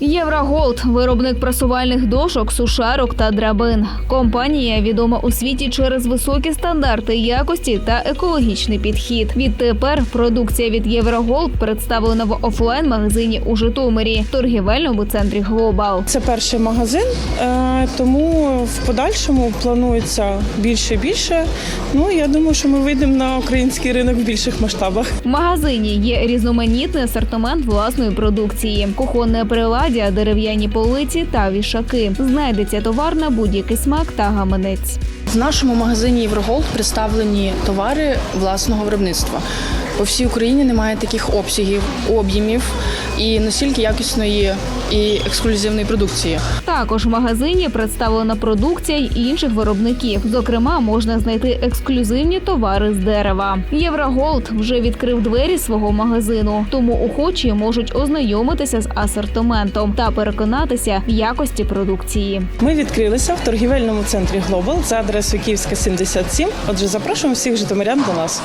Євроголд виробник прасувальних дошок, сушарок та драбин. Компанія відома у світі через високі стандарти якості та екологічний підхід. Відтепер продукція від Євроголд представлена в офлайн-магазині у Житомирі, торгівельному центрі Глобал. Це перший магазин, е, тому в подальшому планується більше і більше. Ну я думаю, що ми вийдемо на український ринок в більших масштабах. В магазині є різноманітний асортимент власної продукції: кухонне приладдя, дерев'яні полиці та вішаки. Знайдеться товар на будь-який смак та гаманець. В нашому магазині Євроголд представлені товари власного виробництва. По всій Україні немає таких обсягів, об'ємів і настільки якісної і ексклюзивної продукції. Також в магазині представлена продукція й інших виробників. Зокрема, можна знайти ексклюзивні товари з дерева. Євроголд вже відкрив двері свого магазину, тому охочі можуть ознайомитися з асортиментом та переконатися в якості продукції. Ми відкрилися в торгівельному центрі Глобал за адресою Київська 77. Отже, запрошуємо всіх житомирян до нас.